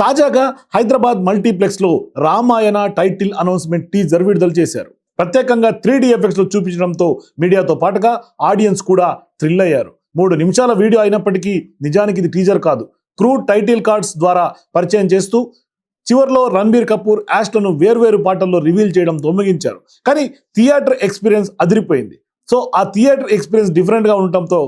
తాజాగా హైదరాబాద్ మల్టీప్లెక్స్లో Ramayana title announcement teaser విడుదల చేశారు. ప్రత్యేకంగా త్రీ డి ఎఫెక్ట్స్లో చూపించడంతో మీడియాతో పాటుగా ఆడియన్స్ కూడా థ్రిల్ అయ్యారు. మూడు నిమిషాల వీడియో అయినప్పటికీ నిజానికి ఇది టీజర్ కాదు. క్రూ టైటిల్ కార్డ్స్ ద్వారా పరిచయం చేస్తూ చివర్లో రణబీర్ కపూర్ యాష్లను వేర్వేరు పాటల్లో రివీల్ చేయడం తొమ్మిగించారు కానీ థియేటర్ ఎక్స్పీరియన్స్ అదిరిపోయింది. సో ఆ థియేటర్ ఎక్స్పీరియన్స్ డిఫరెంట్గా ఉండటంతో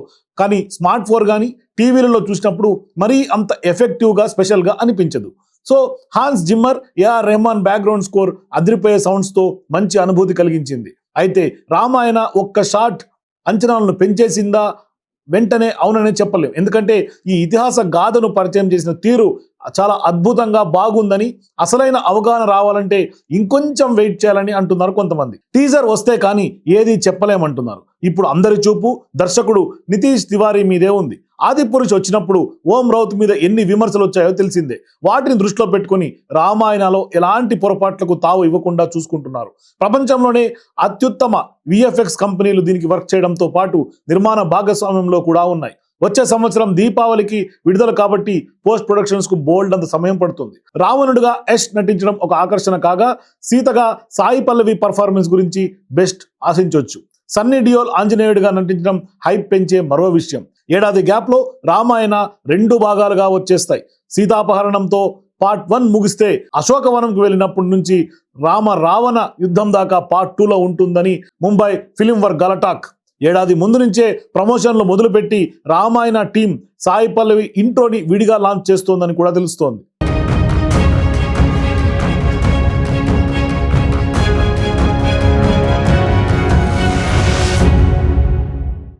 కానీ స్మార్ట్ ఫోన్ కానీ టీవీలలో చూసినప్పుడు మరీ అంత ఎఫెక్టివ్గా స్పెషల్గా అనిపించదు. So Hans Zimmer AR Rahman background score అదిరిపోయే సౌండ్స్తో మంచి అనుభూతి కలిగించింది. అయితే రామాయణ ఒక్క షాట్ అంచనాలను పెంచేసిందా? వెంటనే అవుననే చెప్పలేం. ఎందుకంటే ఈ ఇతిహాస గాథను పరిచయం చేసిన తీరు చాలా అద్భుతంగా బాగుందని అసలైన అవగాహన రావాలంటే ఇంకొంచెం వెయిట్ చేయాలని అంటున్నారు కొంతమంది. టీజర్ వస్తే కానీ ఏది చెప్పలేమంటున్నారు. ఇప్పుడు అందరి చూపు దర్శకుడు నితీష్ తివారీ మీదే ఉంది. ఆదిపురుష్ వచ్చినప్పుడు ఓం రౌత్ మీద ఎన్ని విమర్శలు వచ్చాయో తెలిసిందే. వాటిని దృష్టిలో పెట్టుకొని రామాయణలో ఎలాంటి పొరపాట్లకు తావు ఇవ్వకుండా చూసుకుంటున్నారు. ప్రపంచంలోనే అత్యుత్తమ విఎఫ్ఎక్స్ కంపెనీలు దీనికి వర్క్ చేయడంతో పాటు నిర్మాణ భాగస్వామ్యంలో కూడా ఉన్నాయి. వచ్చే సంవత్సరం దీపావళికి విడుదల కాబట్టి పోస్ట్ ప్రొడక్షన్స్కు బోల్డ్ అంత సమయం పడుతుంది. రావణుడుగా యష్ నటించడం ఒక ఆకర్షణ కాగా సీతగా సాయి పల్లవి పర్ఫార్మెన్స్ గురించి బెస్ట్ ఆశించవచ్చు సన్నీ డియోల్ ఆంజనేయుడిగా నటించడం హైప్ పెంచే మరో విషయం. ఏడాది గ్యాప్లో రామాయణ రెండు భాగాలుగా వచ్చేస్తాయి. సీతాపహరణంతో పార్ట్ వన్ ముగిస్తే అశోకవనంకు వెళ్ళినప్పటి నుంచి రామ రావణ యుద్ధం దాకా పార్ట్ టూలో ఉంటుందని ముంబై ఫిలిం వర్క్ గలటాక్ ఏడాది ముందు నుంచే ప్రమోషన్లు మొదలుపెట్టి రామాయణ టీం సాయి పల్లవి ఇంట్రోని విడిగా లాంచ్ చేస్తోందని కూడా తెలుస్తోంది.